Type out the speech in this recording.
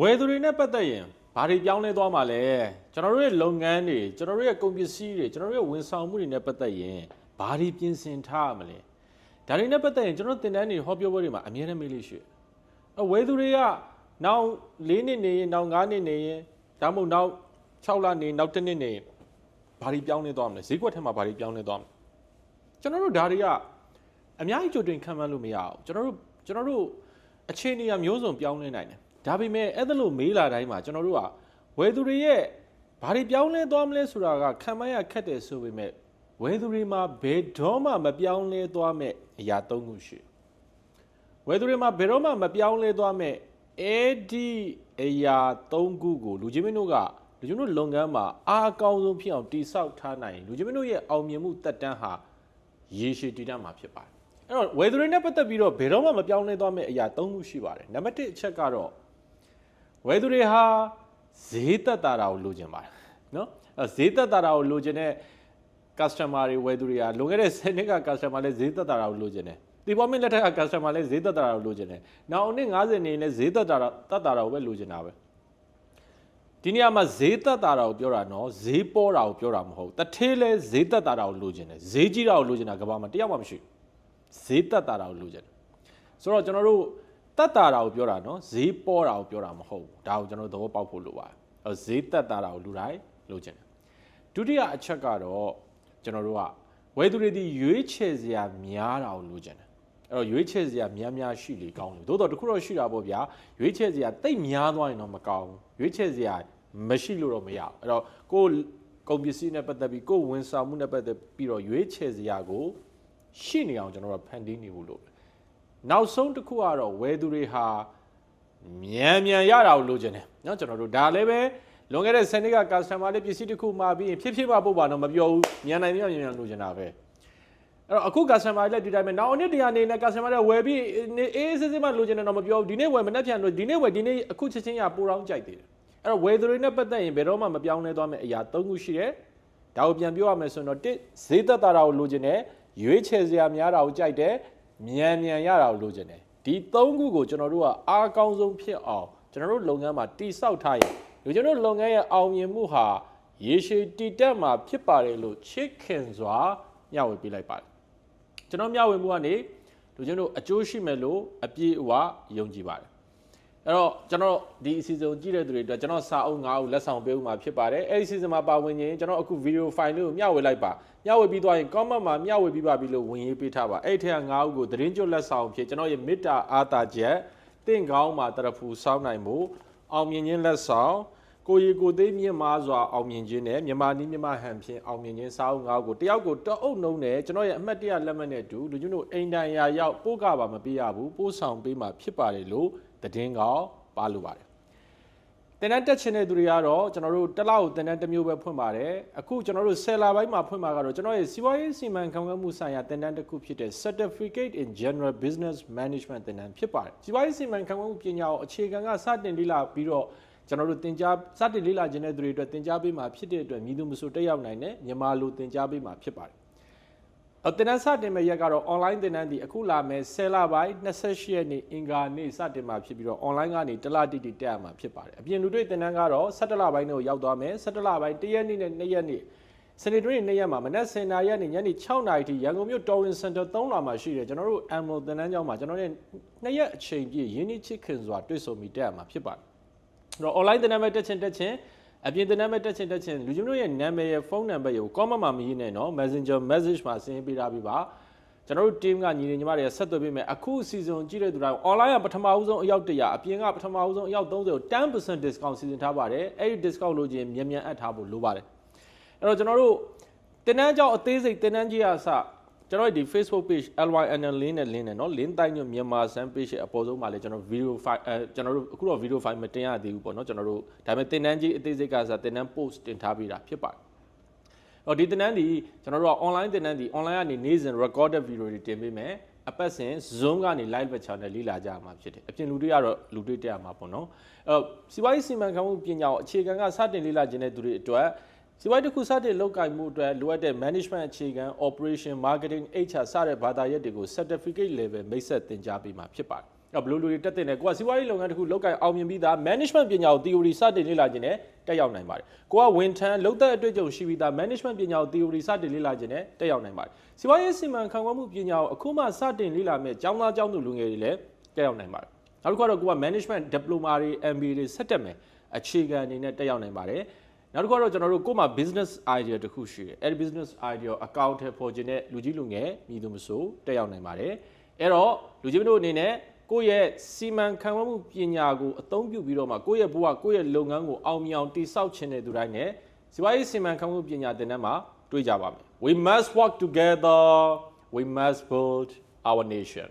ဝယ်သူတွေနဲ့ပတ်သက်ရင်ဘာတွေပြောင်းလဲသွားမှာလဲကျွန်တော်တို့ရဲ့လုပ်ငန်းတွေကျွန်တော်တို့ရဲ့ကုန်ပစ္စည်းတွေကျွန်တော်တို့ရဲ့ဝန်ဆောင်မှုတွေနဲ့ပတ်သက်ရင်ဘာတွေပြင်ဆင်ထားရမလဲဒါတွေနဲ့ပတ်သက်ရင်ကျွန်တော်တင်တန်းတွေဟောပြောပွဲတွေမှာအများနဲ့မေးလို့ရှိတယ်အဝယ်သူတွေကနောက်၄နှစ်နေရင်နောက်၅နှစ်နေရင်ဒါမှမဟုတ်နောက်6လနေနောက်တစ်နှစ်နေရင်ဘာတွေပြောင်းလဲသွားမလဲဈေးကွက်ထဲမှာဘာတွေပြောင်းလဲသွားမလဲကျွန်တော်တို့ဒါတွေကအများကြီးကြိုတင်ခံမှန်းလို့မရအောင်ကျွန်တော်တို့ကျွန်တော်တို့အခြေအနေအမျိုးစုံပြောင်းလဲနိုင်တယ် ဒါပေမဲ့အဲ့ဒါလို့မေးလာတိုင်းမှာကျွန်တော်တို့ကဝယ်သူတွေရဲ့ဘာတွေပြောင်းလဲသွားမလဲဆိုတာကခံမှန်းရခက်တယ်ဆိုပေမဲ့ဝယ်သူတွေမှာဘယ်တော့မှမပြောင်းလဲသွားမဲ့အရာ၃ခုရှိတယ်ဝယ်သူတွေမှာဘယ်တော့မှမပြောင်းလဲသွားမဲ့အဲ့ဒီအရာ၃ခုကိုလူချင်းမင်းတို့ကလူချင်းတို့လုပ်ငန်းမှာအားအကောင်းဆုံးဖြစ်အောင်တိဆောက်ထားနိုင်ရင်လူချင်းမင်းတို့ရဲ့အောင်မြင်မှုတက်တန်းဟာရေရှည်တည်တတ်မှာဖြစ်ပါတယ်အဲ့တော့ဝယ်သူတွေနဲ့ပတ်သက်ပြီးတော့ဘယ်တော့မှမပြောင်းလဲသွားမဲ့အရာ၃ခုရှိပါတယ်နံပါတ်၁အချက်ကတော့ ဝယ်သူတွေဟာဈေးသက်သာတာကိုလိုချင်ပါတယ်နော်အဲ့ဈေးသက်သာတာကိုလိုချင်တဲ့ customer တွေဝယ်သူတွေကလွန်ခဲ့တဲ့10နှစ်က customer လည်းဈေးသက်သာတာကိုလိုချင်တယ်ဒီပေါ်မင်းလက်ထက်က customer လည်းဈေးသက်သာတာကိုလိုချင်တယ်နောက်နှစ်90နေလည်းဈေးသက်သာတာသက်သာတာကိုပဲလိုချင်တာပဲဒီနေရာမှာဈေးသက်သာတာကိုပြောတာနော်ဈေးပေါ်တာကိုပြောတာမဟုတ်တထေးလဲဈေးသက်သာတာကိုလိုချင်တယ်ဈေးကြီးတာကိုလိုချင်တာကဘာမှတယောက်မှမရှိဈေးသက်သာတာကိုလိုချင်တယ်ဆိုတော့ကျွန်တော်တို့ သက်သာတာကိုပြောတာနော်ဈေးပေါ်တာကိုပြောတာမဟုတ်ဘူးဒါကိုကျွန်တော်တို့သဘောပေါက်ဖို့လိုပါတယ်အဲဈေးသက်သာတာကိုလူတိုင်းလိုချင်တယ်ဒုတိယအချက်ကတော့ကျွန်တော်တို့ကဝယ်သူတွေဒီရွေးချယ်စရာများတာကိုလိုချင်တယ်အဲ့တော့ရွေးချယ်စရာများများရှိလေကောင်းတယ်သို့တော့တခုတော့ရှိတာပေါ့ဗျာရွေးချယ်စရာတိတ်များသွားရင်တော့မကောင်းဘူးရွေးချယ်စရာမရှိလို့တော့မရဘူးအဲ့တော့ကိုယ်ကုန်ပစ္စည်းနဲ့ပတ်သက်ပြီးကိုယ်ဝန်ဆောင်မှုနဲ့ပတ်သက်ပြီးတော့ရွေးချယ်စရာကိုရှိနေအောင်ကျွန်တော်တို့ဖန်တီးနေဖို့လိုတယ် နောက်ဆုံးတစ်ခုကတော့ဝယ်သူတွေဟာမြန်မြန်ရတာကိုလိုချင်တယ်เนาะကျွန်တော်တို့ဒါလည်းပဲလွန်ခဲ့တဲ့10နှစ်က customer လေးပစ္စည်းတစ်ခုမှာပြီးရင်ဖြည်းဖြည်းမှပို့ပါတော့မပြောဘူးမြန်နိုင်မြန်မြန်လိုချင်တာပဲ အဲ့တော့အခု customer တွေလည်းဒီတိုင်းပဲနောက်အနှစ်တရာနေနဲ့ customer တွေဝယ်ပြီးနေအေးစစ်စစ်မှလိုချင်တယ်တော့မပြောဘူးဒီနေ့ဝယ်မနှက်ပြန်လို့ဒီနေ့ဝယ်ဒီနေ့အခုချက်ချင်းရပိုးတောင်းကြိုက်သေးတယ်အဲ့တော့ဝယ်သူတွေနဲ့ပတ်သက်ရင်ဘယ်တော့မှမပြောင်းလဲသွားမယ့်အရာ၃ခုရှိတယ်ဒါကိုပြန်ပြောရမယ်ဆိုရင်တော့တစ်ဈေးသက်သာတာကိုလိုချင်တယ်ရွေးချယ်စရာများတာကိုကြိုက်တယ် မြန်မြန်ရတာကိုလိုချင်တယ်ဒီ၃ခုကိုကျွန်တော်တို့ကအားကောင်းဆုံးဖြစ်အောင်ကျွန်တော်တို့လုပ်ငန်းမှာတိစောက်ထားရင်လူကျွန်တော်လုပ်ငန်းရဲ့အောင်မြင်မှုဟာရေရှည်တည်တက်မှာဖြစ်ပါတယ်လို့ချစ်ခင်စွာညှဝေပေးလိုက်ပါတယ်ကျွန်တော်မျှဝေမှုကနေလူချင်းတို့အကျိုးရှိမယ်လို့အပြည့်အဝယုံကြည်ပါတယ် အဲ့တော့ကျွန်တော်ဒီအစီအစဉ်ကိုကြည့်တဲ့သူတွေအတွက်ကျွန်တော်စာအုပ်၅အုပ်လက်ဆောင်ပေးဦးမှာဖြစ်ပါတယ်အဲ့ဒီအစီအစဉ်မှာပါဝင်ရင်ကျွန်တော်အခုဗီဒီယိုဖိုင်လေးကိုမျှဝေလိုက်ပါမျှဝေပြီးသွားရင် comment မှာမျှဝေပြီးပါပြီလို့ဝင်ရေးပေးထားပါအဲ့ဒီထက်က၅အုပ်ကိုသတင်းကြွလက်ဆောင်ဖြစ်ကျွန်တော်ရဲ့မေတ္တာအားတာချက်တင့်ကောင်းမှာတရဖူစောင်းနိုင်မှုအောင်မြင်ခြင်းလက်ဆောင်ကိုရီကိုသေးမြင့်မားစွာအောင်မြင်ခြင်းနဲ့မြန်မာနီးမြန်မာဟန်ဖြင့်အောင်မြင်ခြင်းစာအုပ်၅အုပ်ကိုတယောက်ကိုတအုပ်နှုံးနဲ့ကျွန်တော်ရဲ့အမှတ်တရလက်မှတ်နဲ့အတူလူချင်းတို့အိမ်တိုင်ရာရောက်ပို့ကပါမပေးရဘူးပို့ဆောင်ပေးမှာဖြစ်ပါတယ်လို့ သတင်းကောင်းပါလိုပါတယ် တင်တန်းတက်ချင်တဲ့သူတွေကတော့ကျွန်တော်တို့တစ်လောက်ကိုတင်တန်းတစ်မျိုးပဲဖွင့်ပါတယ်အခုကျွန်တော်တို့ဆယ်လာပိုင်းမှာဖွင့်မှာကတော့ကျွန်တော်ရဲ့စီးပွားရေးစီမံခန့်ခွဲမှုဆိုင်ရာတင်တန်းတစ်ခုဖြစ်တဲ့ Certificate in General Business Management တင်တန်းဖြစ်ပါတယ်စီးပွားရေးစီမံခန့်ခွဲမှုပညာကိုအခြေခံကစတင်လေ့လာပြီးတော့ကျွန်တော်တို့တင် जा စတင်လေ့လာခြင်းတဲ့သူတွေအတွက်တင် जा ပေးမှာဖြစ်တဲ့အတွက်မြည်သူမဆိုတက်ရောက်နိုင်တဲ့မြန်မာလိုတင် जा ပေးမှာဖြစ်ပါတယ် အတင်တန်းစတင်မဲ့ရက်ကတော့ online တင်တန်းဒီအခုလာမဲ့10လပိုင်း28ရက်နေ့အင်္ဂါနေ့စတင်မှာဖြစ်ပြီးတော့ online ကနေတစ်လတိတိတက်ရမှာဖြစ်ပါတယ်အပြင်လူတွေတင်တန်းကတော့17လပိုင်းကိုရောက်သွားမယ်17လပိုင်း1ရက်နေ့နဲ့2ရက်နေ့စနေတွင်း2ရက်မှာမနက်10:00နာရီကနေညနေ6:00နာရီထိရန်ကုန်မြို့ Torrin Center 3လမှာရှိတယ်ကျွန်တော်တို့ Amlo တင်တန်းကျောင်းမှာကျွန်တော်တို့2ရက်အချိန်ပြည့်ရင်းနှီးချစ်ခင်စွာတွေ့ဆုံပြီးတက်ရမှာဖြစ်ပါတယ်အဲ့တော့ online တင်တန်းမဲ့တက်ချင်းတက်ချင်း အပြင်တင်တန်းမဲ့တက်ချင်းတက်ချင်းလူချင်းတို့ရဲ့နာမည်ရဲ့ဖုန်းနံပါတ်ကို comment မှာမရေးနဲ့နော် Messenger message မှာဆင်းပေးထားပြီးပါကျွန်တော်တို့ team ကညီနေညီမတွေကဆက်သွယ်ပေးမယ်အခု season ကြည့်တဲ့သူတိုင်း online ကပထမဦးဆုံးအယောက်100အပြင်ကပထမဦးဆုံးအယောက်30ကို10% discount စီစဉ်ထားပါတယ်အဲ့ဒီ discount လို့ချင်းမြန်မြန်အပ်ထားဖို့လိုပါတယ်အဲ့တော့ကျွန်တော်တို့တင်တန်းကြောင့်အသေးစိတ်တင်တန်းကြီးအစ ကျွန်တော်ဒီ Facebook page LYNN link နဲ့ link နဲ့เนาะ link တိုင်းညမြန်မာ sam page ရဲ့အပေါ်ဆုံးမှာလည်းကျွန်တော် video file အဲကျွန်တော်တို့အခုတော့ video file မတင်ရသေးဘူးပေါ့เนาะကျွန်တော်တို့ဒါပေမဲ့တင်တန်းကြီးအသေးစိတ်ကစားတင်တန်း post တင်ထားပြီးတာဖြစ်ပါတယ်။အော်ဒီတင်တန်းဒီကျွန်တော်တို့က online တင်တန်းဒီ online ကနေနေ့စဉ် recorded video တွေတင်ပေးမယ်။အပတ်စဉ် Zoom ကနေ live lecture နဲ့လေ့လာကြရမှာဖြစ်တယ်။အပြင်လူတွေကတော့လူတွေတက်ရမှာပေါ့နော်။အဲ့တော့စီးပွားရေးစီမံခန့်ခွဲမှုပညာကိုအခြေခံကစတင်လေ့လာခြင်းတဲ့သူတွေအတွက် စီးပွားရေးတစ်ခုစတင်လုပ်ကိုင်မှုအတွက်လိုအပ်တဲ့ management အခြေခံ operation marketing HR စတဲ့ဘာသာရပ်တွေကို certificate level မိတ်ဆက်သင်ကြားပေးမှာဖြစ်ပါတယ်အဲ့ဘယ်လိုလူတွေတက်တဲ့လဲကိုကစီးပွားရေးလုပ်ငန်းတစ်ခုလုပ်ကိုင်အောင်မြင်ပြီးသား management ပညာကို theory စတင်လေ့လာခြင်းနဲ့တက်ရောက်နိုင်ပါတယ်ကိုကဝန်ထမ်းလုပ်တဲ့အတွေ့အကြုံရှိပြီးသား management ပညာကို theory စတင်လေ့လာခြင်းနဲ့တက်ရောက်နိုင်ပါတယ်စီးပွားရေးစီမံခန့်ခွဲမှုပညာကိုအခုမှစတင်လေ့လာမဲ့ကျောင်းသားကျောင်းသူလူငယ်တွေလည်းတက်ရောက်နိုင်ပါတယ်နောက်တစ်ခုကတော့ကိုက management diploma တွေ MBA တွေဆက်တက်မယ်အခြေခံအနေနဲ့တက်ရောက်နိုင်ပါတယ် နောက်တစ်ခုကတော့ကျွန်တော်တို့ကိုယ်မှာ business idea တစ်ခုရှိတယ်အဲဒီ business idea ကိုအကောင့်ထဲပေါ်ခြင်းနဲ့လူကြီးလူငယ်မြည်သူမဆိုတက်ရောက်နိုင်ပါတယ်အဲ့တော့လူကြီးမတို့အနေနဲ့ကိုယ့်ရဲ့စီမံခန့်ခွဲမှုပညာကိုအသုံးပြုပြီးတော့မှကိုယ့်ရဲ့ဘဝကိုယ့်ရဲ့လုပ်ငန်းကိုအောင်မြင်အောင်တည်ဆောက်ခြင်းတဲ့သူတိုင်းနဲ့စီးပွားရေးစီမံခန့်ခွဲမှုပညာသင်တန်းမှာတွေ့ကြပါမယ် We must work together we must build our nation